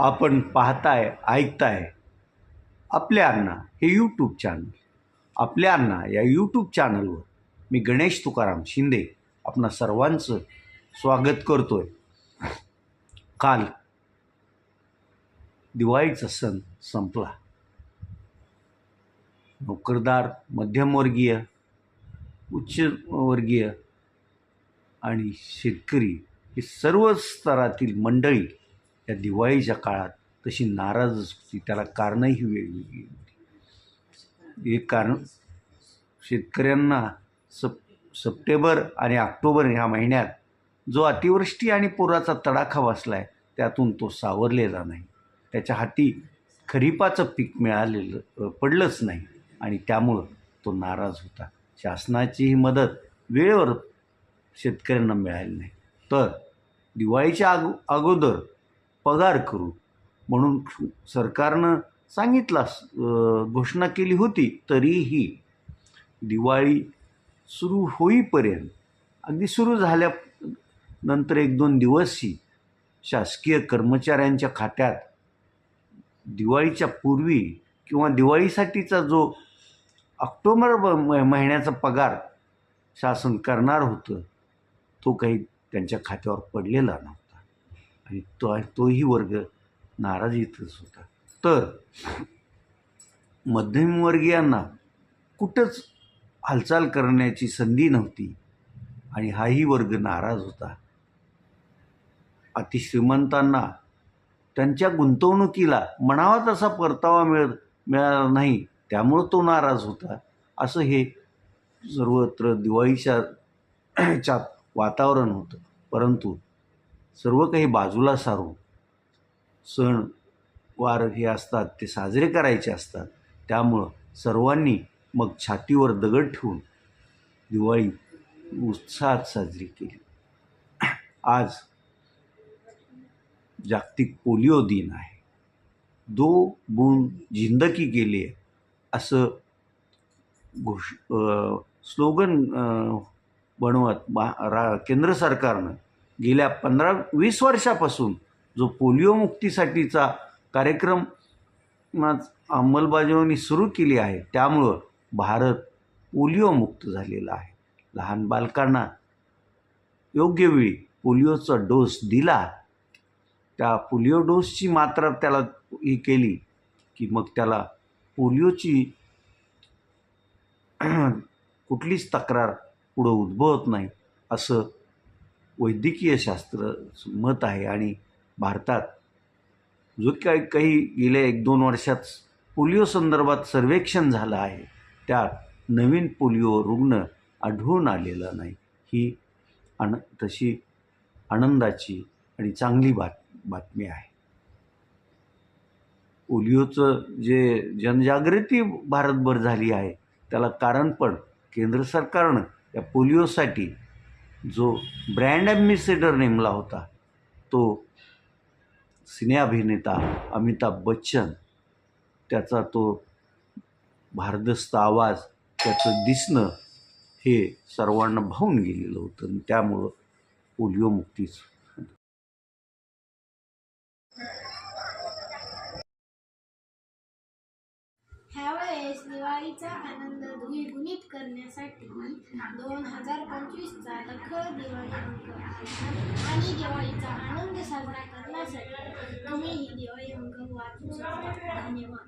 आपण पाहताय ऐकताय आपल्या अण्णा हे यूट्यूब चॅनल आपल्या अण्णा या यूट्यूब चॅनलवर मी गणेश तुकाराम शिंदे आपणा सर्वांचं स्वागत करतो आहे काल दिवाळीचा सण संपला. नोकरदार मध्यमवर्गीय उच्चवर्गीय आणि शेतकरी हे सर्व स्तरातील मंडळी या दिवाळीच्या काळात तशी नाराजच होती त्याला कारणंही वेगवेगळी होती एक कारण शेतकऱ्यांना सप सप्टेंबर आणि ऑक्टोबर ह्या महिन्यात जो अतिवृष्टी आणि पुराचा तडाखा बसला आहे त्यातून तो सावरलेला नाही. त्याच्या हाती खरीपाचं पीक मिळालेलं पडलंच नाही आणि त्यामुळं तो नाराज होता. शासनाची ही मदत वेळेवर शेतकऱ्यांना मिळाली नाही. तर दिवाळीच्या अगो अगोदर पगार करू. म्हणून सरकारनं सांगितलं घोषणा केली होती तरीही दिवाळी सुरू होईपर्यंत अगदी सुरू झाल्या नंतर एक दोन दिवसही शासकीय कर्मचाऱ्यांच्या खात्यात दिवाळीच्या पूर्वी किंवा दिवाळीसाठीचा जो ऑक्टोबर म- महिन्याचा पगार शासन करणार होतं तो काही त्यांच्या खात्यावर पडलेला नव्हता. आणि तो तोही वर्ग नाराजीतच होता. तर मध्यमवर्गीयांना कुठंच हालचाल करण्याची संधी नव्हती आणि हाही वर्ग नाराज होता. अतिश्रीमंतांना त्यांच्या गुंतवणुकीला म्हणावा तसा परतावा मिळत मिळाला नाही त्यामुळं तो नाराज होता असं हे सर्वत्र दिवाळीच्या च्या वातावरण होतं. परंतु सर्व काही बाजूला सारून सण वार हे असतात ते साजरे करायचे असतात. त्यामुळं सर्वांनी मग छातीवर दगड ठेवून दिवाळी उत्साहात साजरी केली. आज जागतिक पोलिओ दिन आहे. दो बूंद जिंदगी गेली आहे असं घोष स्लोगन बनवत बा रा केंद्र सरकारनं गेल्या पंधरा वीस वर्षापासून जो पोलिओ मुक्तीसाठीचा कार्यक्रम अंमलबजावणी सुरू केली आहे त्यामुळं भारत पोलिओमुक्त झालेला आहे. लहान बालकांना योग्य वेळी पोलिओचा डोस दिला. त्या पोलिओ डोसची मात्रा त्याला ही केली की मग त्याला पोलिओची कुठलीच तक्रार पुढं उद्भवत नाही असं वैद्यकीय शास्त्र मत आहे आणि भारतात जो काही काही गेल्या एक दोन वर्षात पोलिओ संदर्भात सर्वेक्षण झालं आहे त्यात नवीन पोलिओ रुग्ण आढळून आलेला नाही. ही आन तशी आनंदाची आणि चांगली बात बातमी आहे. पोलिओचं जे जनजागृती भारतभर झाली आहे त्याला कारण पण केंद्र सरकारनं या पोलिओसाठी जो ब्रँड ॲम्बेसेडर नेमला होता तो सिनेअभिनेता अमिताभ बच्चन त्याचा तो भारदस्त आवाज त्याचं दिसणं हे सर्वांना भावून गेलेलं होतं आणि त्यामुळं पोलिओ दिवाळीचा आनंद द्विगुणित करण्यासाठी दोन हजार पंचवीसचा नखर दिवाळी अंक आणि दिवाळीचा आनंद साजरा करण्यासाठी तुम्ही ही दिवाळी अंक वाचू शकता. धन्यवाद.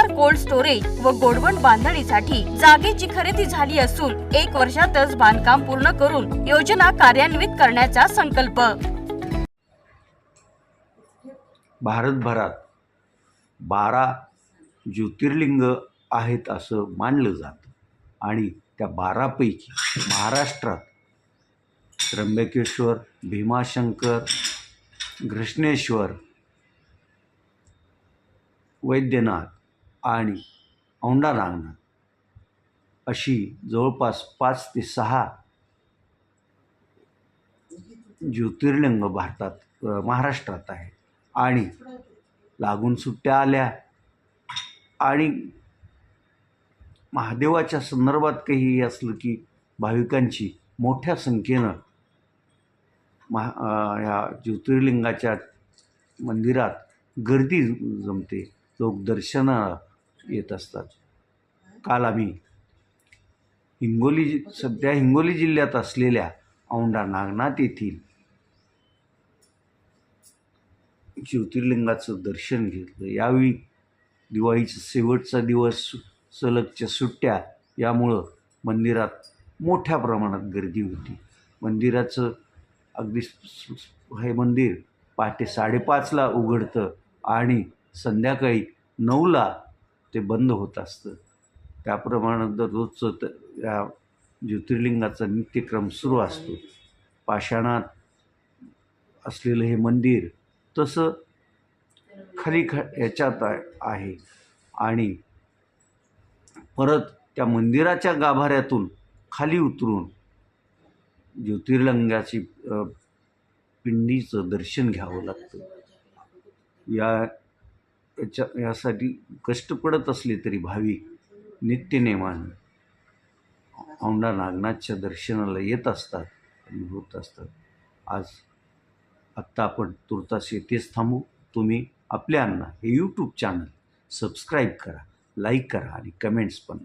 सोलार कोल्ड स्टोरेज व गोडवण बांधणीसाठी जागेची खरेदी झाली असून एक वर्षातच बांधकाम पूर्ण करून योजना कार्यान्वित करण्याचा संकल्प. भारतभरात बारा ज्योतिर्लिंग आहेत असं मानलं जातं. आणि त्या बारापैकी महाराष्ट्रात त्र्यंबकेश्वर भीमाशंकर घृष्णेश्वर वैद्यनाथ आणि औंढा नागनाथ अशी जवळपास पाच ते सहा ज्योतिर्लिंग भारतात महाराष्ट्रात आहे आणि लागून सुट्ट्या आल्या. आणि महादेवाच्या संदर्भात काही असलं की भाविकांची मोठ्या संख्येनं महा ह्या ज्योतिर्लिंगाच्या मंदिरात गर्दी जमते. लोक दर्शनाला येत असतात. काल आम्ही हिंगोली जि सध्या हिंगोली जिल्ह्यात असलेल्या औंढा नागनाथ येथील ज्योतिर्लिंगाचं दर्शन घेतलं. यावेळी दिवाळीचा शेवटचा दिवस सलगच्या सुट्ट्या यामुळं मंदिरात मोठ्या प्रमाणात गर्दी होती. मंदिराचं अगदी हे मंदिर पहाटे साडेपाचला उघडतं आणि संध्याकाळी नऊला ते बंद होत असतं. त्याप्रमाणे दररोजचं त या ज्योतिर्लिंगाचा नित्यक्रम सुरू असतो. पाषाणात असलेलं हे मंदिर तसं खाली ख याच्यात आहे. आणि परत त्या मंदिराच्या गाभाऱ्यातून खाली उतरून ज्योतिर्लिंगाची पिंडीचं दर्शन घ्यावं लागतं. या याच्या यासाठी कष्ट पडत असले तरी भाविक नित्यनेमाने औंढा नागनाथच्या दर्शनाला येत असतात आणि होत असतात. आज आत्ता आपण तुर्तास येथेच थांबू. तुम्ही आपल्यांना हे यूट्यूब चॅनल सबस्क्राईब करा लाईक करा आणि कमेंट्स पण